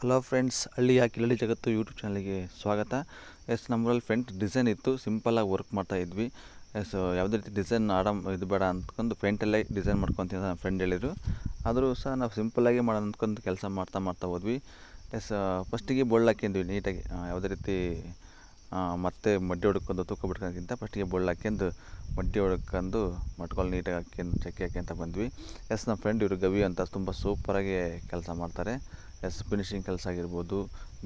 Hello friends ಹಳ್ಳಿಯ ಕಿಳಳಿ ಜಗತ್ತು YouTube ಚಾನಲ್ಗೆ ಸ್ವಾಗತ. ಎಸ್ ನಮ್ಮಲ್ಲಿ ಫ್ರೆಂಟ್ ಡಿಸೈನ್ ಇತ್ತು. ಸಿಂಪಲಾಗಿ ವರ್ಕ್ ಮಾಡ್ತಾ ಇದ್ವಿ. ಎಸ್, ಯಾವುದೇ ರೀತಿ ಡಿಸೈನ್ ಆಡಮ್ ಇದು ಬೇಡ ಅಂದ್ಕೊಂಡು ಫ್ರೆಂಟಲ್ಲೇ ಡಿಸೈನ್ ಮಾಡ್ಕೊತೀನಿ ನನ್ನ ಫ್ರೆಂಡ್ ಹೇಳಿದರು. ಆದರೂ ಸಹ ನಾವು ಸಿಂಪಲ್ಲಾಗಿ ಮಾಡೋಣ ಅಂದ್ಕೊಂಡು ಕೆಲಸ ಮಾಡ್ತಾ ಮಾಡ್ತಾ ಹೋದ್ವಿ. ಎಸ್ ಫಸ್ಟಿಗೆ ಬೋಲ್ಡ್ ಹಾಕಿದ್ವಿ ನೀಟಾಗಿ. ಯಾವುದೇ ರೀತಿ ಮತ್ತೆ ಮಡ್ಡಿ ಹೊಡ್ಕೊಂಡು ತೂಕ ಬಿಡ್ಕೋಕ್ಕಿಂತ ಫಸ್ಟಿಗೆ ಬೋಲ್ಡ್ ಹಾಕ್ಯಂಡು, ಮಡ್ಡಿ ಹೊಡ್ಕೊಂಡು ಮಟ್ಕೊಳ್ಳಿ ನೀಟಾಗಿ ಹಾಕ್ಯಂಡು, ಚಕ್ಕೆ ಹಾಕ್ಯಂತ ಬಂದ್ವಿ. ಎಸ್ ನಮ್ಮ ಫ್ರೆಂಡ್ ಇವರು ಗವಿ ಅಂತ ತುಂಬ ಸೂಪರಾಗಿ ಕೆಲಸ ಮಾಡ್ತಾರೆ. ಎಸ್ ಫಿನಿಷಿಂಗ್ ಕೆಲಸ ಆಗಿರ್ಬೋದು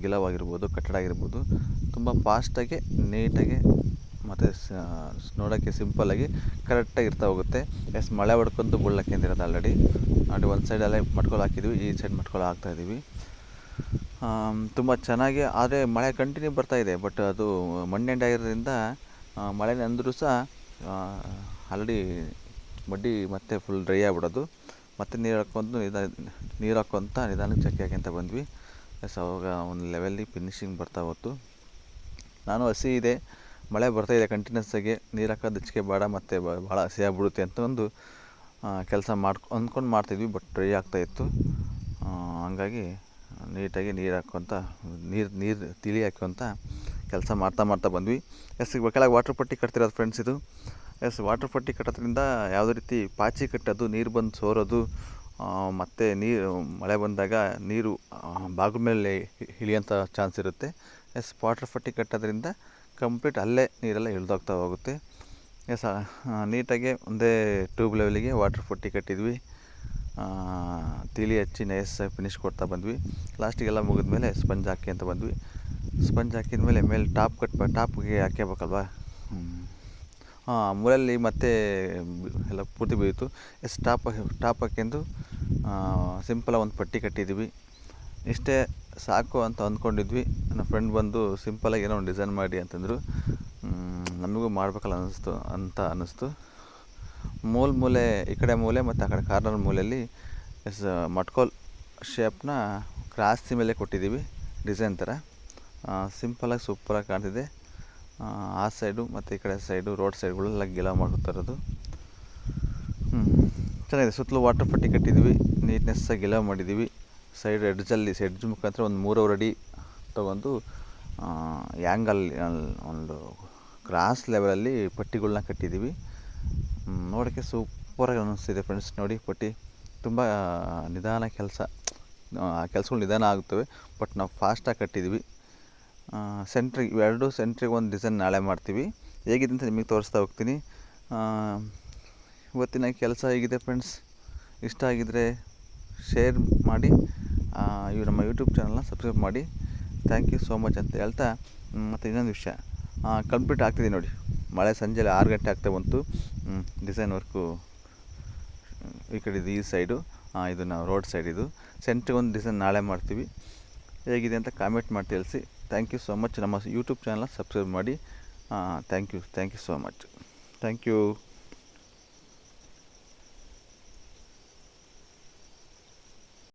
ಗಿಲವ್ ಆಗಿರ್ಬೋದು ಕಟ್ಟಡ ಆಗಿರ್ಬೋದು. ತುಂಬ ಫಾಸ್ಟಾಗಿ ನೀಟಾಗಿ, ಮತ್ತು ನೋಡೋಕ್ಕೆ ಸಿಂಪಲ್ಲಾಗಿ ಕರೆಕ್ಟಾಗಿ ಇರ್ತಾ ಹೋಗುತ್ತೆ. ಎಸ್ ಮಳೆ ಹೊಡ್ಕೊಂಡು ಬುಳ್ಳಕ್ಕೆ ಹಾಕ್ಯಂದಿರೋದು ಆಲ್ರೆಡಿ ನೋಡಿ ಒಂದು ಸೈಡಲ್ಲೇ ಮಟ್ಕೊಳ ಹಾಕಿದ್ವಿ, ಈ ಸೈಡ್ ಮಟ್ಕೊಳ ಹಾಕ್ತಾಯಿದ್ದೀವಿ ತುಂಬ ಚೆನ್ನಾಗಿ, ಆದರೆ ಮಳೆ ಕಂಟಿನ್ಯೂ ಬರ್ತಾ ಇದೆ. ಬಟ್ ಅದು ಮಣ್ಣೆಂಡ ಆಗಿರೋದ್ರಿಂದ ಮಳೆ ಅಂದರೂ ಸಹ ಆಲ್ರೆಡಿ ಮಡ್ಡಿ ಮತ್ತೆ ಫುಲ್ ಡ್ರೈ ಆಗ್ಬಿಡೋದು. ಮತ್ತೆ ನೀರು ಹಾಕ್ಕೊಂಡು ನಿಧಾನ, ನೀರು ಹಾಕ್ಕೊಂತ ನಿಧಾನಕ್ಕೆ ಚಕ್ಕೆ ಹಾಕ್ಯಂತ ಬಂದ್ವಿ. ಎಸ್ ಅವಾಗ ಒಂದು ಲೆವೆಲ್ಲಿ ಫಿನಿಶಿಂಗ್ ಬರ್ತಾ ಹೊತ್ತು. ನಾನು ಹಸಿ ಇದೆ. ಮಳೆ ಬರ್ತಾ ಕಂಟಿನ್ಯೂಸ್ ಆಗಿ. ನೀರು ಹಾಕೋದು ಹೆಚ್ಚಿಗೆ ಬೇಡ, ಮತ್ತು ಭಾಳ ಹಸಿ ಆಗಿಬಿಡುತ್ತೆ ಅಂತ ಒಂದು ಕೆಲಸ ಮಾಡ್ಕೊ, ಅಂದ್ಕೊಂಡು ಮಾಡ್ತಿದ್ವಿ ಬಟ್ ಡ್ರೈ ಆಗ್ತಾಯಿತ್ತು ಹಂಗಾಗಿ ನೀಟಾಗಿ ನೀರು ಹಾಕ್ಕೊಂತ ನೀರು ನೀರು ತಿಳಿ ಹಾಕ್ಕೊಂತ ಕೆಲಸ ಮಾಡ್ತಾ ಮಾಡ್ತಾ ಬಂದ್ವಿ. ಎಸ್ ಈಗ ಕೆಳಗೆ ವಾಟ್ರ್ ಪಟ್ಟಿ ಕಟ್ತಿರೋದು ಫ್ರೆಂಡ್ಸ್ ಇದು. ಎಸ್ ವಾಟ್ರ್ ಪಟ್ಟಿ ಕಟ್ಟೋದ್ರಿಂದ ಯಾವುದೇ ರೀತಿ ಪಾಚಿ ಕಟ್ಟೋದು, ನೀರು ಬಂದು ಸೋರೋದು ಮತ್ತು ನೀರು, ಮಳೆ ಬಂದಾಗ ನೀರು ಬಾಗಿಲ ಮೇಲೆ ಇಳಿಯೋಂಥ ಚಾನ್ಸ್ ಇರುತ್ತೆ. ಎಸ್ ವಾಟ್ರ್ ಪಟ್ಟಿ ಕಟ್ಟೋದ್ರಿಂದ ಕಂಪ್ಲೀಟ್ ಅಲ್ಲೇ ನೀರೆಲ್ಲ ಇಳಿದೋಗ್ತಾ ಹೋಗುತ್ತೆ. ಎಸ್ ನೀಟಾಗಿ ಒಂದೇ ಟ್ಯೂಬ್ ಲೆವೆಲಿಗೆ ವಾಟ್ರ್ ಪಟ್ಟಿ ಕಟ್ಟಿದ್ವಿ. ತಿಳಿ ಹಚ್ಚಿ ನೈಸಾಗಿ ಫಿನಿಶ್ ಕೊಡ್ತಾ ಬಂದ್ವಿ. ಲಾಸ್ಟಿಗೆಲ್ಲ ಮುಗಿದ್ಮೇಲೆ ಸ್ಪಂಜ್ ಹಾಕಿ ಅಂತ ಬಂದ್ವಿ. ಸ್ಪಂಜ್ ಹಾಕಿದ ಮೇಲೆ ಮೇಲೆ ಟಾಪ್ ಕಟ್ ಟಾಪ್ಗೆ ಹಾಕ್ಯಬೇಕಲ್ವಾ? ಹಾಂ ಮೂರಲ್ಲಿ ಮತ್ತೆ ಎಲ್ಲ ಪೂರ್ತಿ ಬೀಳ್ತು ಎಸ್ ಟಾಪ್ ಟಾಪ್ ಹಾಕ್ಯಂದು ಸಿಂಪಲಾಗಿ ಒಂದು ಪಟ್ಟಿ ಕಟ್ಟಿದ್ವಿ. ಇಷ್ಟೇ ಸಾಕು ಅಂತ ಅಂದ್ಕೊಂಡಿದ್ವಿ. ನನ್ನ ಫ್ರೆಂಡ್ ಬಂದು ಸಿಂಪಲಾಗಿ ಏನೋ ಒಂದು ಡಿಸೈನ್ ಮಾಡಿ ಅಂತಂದರು. ನಮಗೂ ಮಾಡಬೇಕಲ್ಲ ಅನ್ನಿಸ್ತು ಅಂತ ಅನ್ನಿಸ್ತು ಮೂಲ ಮೂಲೆ ಈ ಕಡೆ ಮೂಲೆ ಮತ್ತು ಆ ಕಡೆ ಕಾರ್ನರ್ ಮೂಲೆಯಲ್ಲಿ ಎಸ್ ಮಟ್ಕೋಲ್ ಶೇಪ್ನ ಕ್ರಾಸ್ತಿ ಮೇಲೆ ಕೊಟ್ಟಿದ್ದೀವಿ ಡಿಸೈನ್ ಥರ. ಸಿಂಪಲಾಗಿ ಸೂಪರಾಗಿ ಕಾಣ್ತಿದೆ. ಆ, ಸೈಡು ಮತ್ತು ಈ ಕಡೆ ಸೈಡು ರೋಡ್ ಸೈಡ್ಗಳೆಲ್ಲ ಗಿಲ ಮಾಡ್ಕೊತಾ ಇರೋದು. ಹ್ಞೂ ಚೆನ್ನಾಗಿದೆ. ಸುತ್ತಲೂ ವಾಟರ್ ಪಟ್ಟಿ ಕಟ್ಟಿದ್ವಿ ನೀಟ್ನೆಸ್ಸಾಗಿ ಗಿಲ ಮಾಡಿದ್ದೀವಿ. ಸೈಡ್ ಎಡ್ಜಲ್ಲಿ ಎಡ್ಜ್ ಮುಖಾಂತರ ಒಂದು ಮೂರುವರೆ ಅಡಿ ತೊಗೊಂಡು ಯಾಂಗಲ್ ಒಂದು ಕ್ರಾಸ್ ಲೆವೆಲಲ್ಲಿ ಪಟ್ಟಿಗಳ್ನ ಕಟ್ಟಿದ್ದೀವಿ. ನೋಡೋಕ್ಕೆ ಸೂಪರಾಗಿ ಅನ್ನಿಸ್ತಿದೆ ಫ್ರೆಂಡ್ಸ್ ನೋಡಿ ಪಟ್ಟಿ ತುಂಬ ನಿಧಾನ ಕೆಲಸ ಕೆಲಸಗಳು ನಿಧಾನ ಆಗುತ್ತವೆ ಬಟ್ ನಾವು ಫಾಸ್ಟಾಗಿ ಕಟ್ಟಿದ್ವಿ. ಸೆಂಟ್ರಿಗೆ ಇವೆರಡು ಸೆಂಟ್ರಿಗೆ ಒಂದು ಡಿಸೈನ್ ನಾಳೆ ಮಾಡ್ತೀವಿ. ಹೇಗಿದೆ ಅಂತ ನಿಮಗೆ ತೋರಿಸ್ತಾ ಹೋಗ್ತೀನಿ. ಆ, ಇವತ್ತಿನ ಕೆಲಸ ಹೇಗಿದೆ ಫ್ರೆಂಡ್ಸ್ ಇಷ್ಟ ಆಗಿದ್ದರೆ ಶೇರ್ ಮಾಡಿ ಆ, ಇವು ನಮ್ಮ ಯೂಟ್ಯೂಬ್ ಚಾನಲ್ನ ಸಬ್ಸ್ಕ್ರೈಬ್ ಮಾಡಿ. ಥ್ಯಾಂಕ್ ಯು ಸೋ ಮಚ್ ಅಂತ ಹೇಳ್ತಾ ಮತ್ತು ಇನ್ನೊಂದು ವಿಷಯ. ಕಂಪ್ಲೀಟ್ ಆಗ್ತಿದೆ ನೋಡಿ. ಮಳೆ ಸಂಜೆಲಿ ಆರು ಗಂಟೆ ಆಗ್ತಾ ಬಂತು. ಡಿಸೈನ್ ವರ್ಕು ಈ ಕಡೆ ಇದು, ಈ ಸೈಡು ಇದು ನಾವು ರೋಡ್ ಸೈಡ್ ಇದು. ಸೆಂಟ್ರಿಗೆ ಒಂದು ಡಿಸೈನ್ ನಾಳೆ ಮಾಡ್ತೀವಿ. ಹೇಗಿದೆ ಅಂತ ಕಾಮೆಂಟ್ ಮಾಡಿ ತಿಳಿಸಿ. ಥ್ಯಾಂಕ್ ಯು ಸೊ ಮಚ್ ನಮ್ಮ ಯೂಟ್ಯೂಬ್ ಚಾನಲ್ನ ಸಬ್ಸ್ಕ್ರೈಬ್ ಮಾಡಿ. Thank you thank you so much thank you